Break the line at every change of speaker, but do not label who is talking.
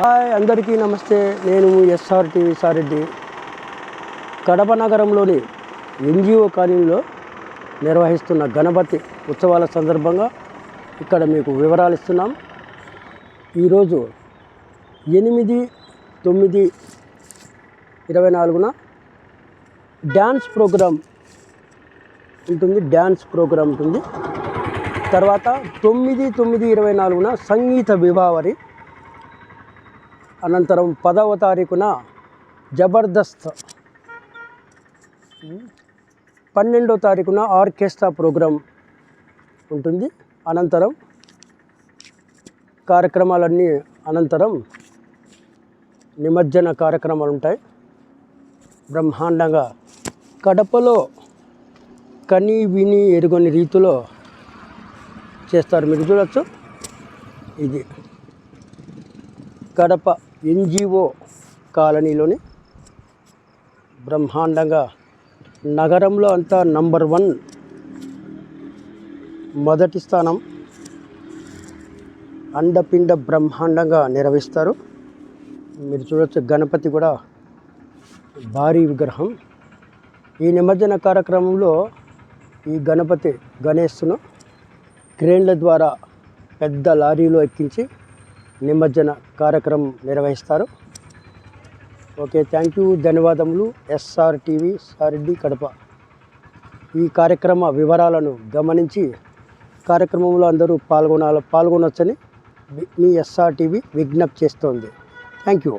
Hi అందరికీ నమస్తే. నేను ఎస్ఆర్ టీవీ సారెడ్డి. కడప నగరంలోని ఎన్జిఓ కాలనీలో నిర్వహిస్తున్న గణపతి ఉత్సవాల సందర్భంగా ఇక్కడ మీకు వివరాలు ఇస్తున్నాం. ఈరోజు ఎనిమిది తొమ్మిది ఇరవై నాలుగున డ్యాన్స్ ప్రోగ్రాం ఉంటుంది డ్యాన్స్ ప్రోగ్రాం ఉంటుంది. తర్వాత తొమ్మిది తొమ్మిది ఇరవై నాలుగున సంగీత విభావరి అనంతరం పదవ తారీఖున జబర్దస్త్. పన్నెండో తారీఖున ఆర్కెస్ట్రా ప్రోగ్రాం ఉంటుంది. అనంతరం కార్యక్రమాలన్నీ అనంతరం నిమజ్జన కార్యక్రమాలు ఉంటాయి. బ్రహ్మాండంగా కడపలో కని విని ఎరుగని రీతిలో చేస్తారు. మీరు చూడవచ్చు ఇది కడప ఎన్జిఓ కాలనీలోని బ్రహ్మాండంగా నగరంలో అంతా నంబర్ వన్ మొదటి స్థానం అండపిండ బ్రహ్మాండంగా నిర్వహిస్తారు. మీరు చూడొచ్చు గణపతి కూడా భారీ విగ్రహం. ఈ నిమజ్జన కార్యక్రమంలో ఈ గణపతి గణేష్ను క్రేన్ల ద్వారా పెద్ద లారీలో ఎక్కించి నిమజ్జన కార్యక్రమం నిర్వహిస్తారు. ఓకే థ్యాంక్ యూ ధన్యవాదములు ఎస్ఆర్ టీవీ సారెడ్డి కడప. ఈ కార్యక్రమ వివరాలను గమనించి కార్యక్రమంలో అందరూ పాల్గొనాల పాల్గొనవచ్చని మీ ఎస్ఆర్ టీవీ విజ్ఞప్తి చేస్తోంది. Thank you.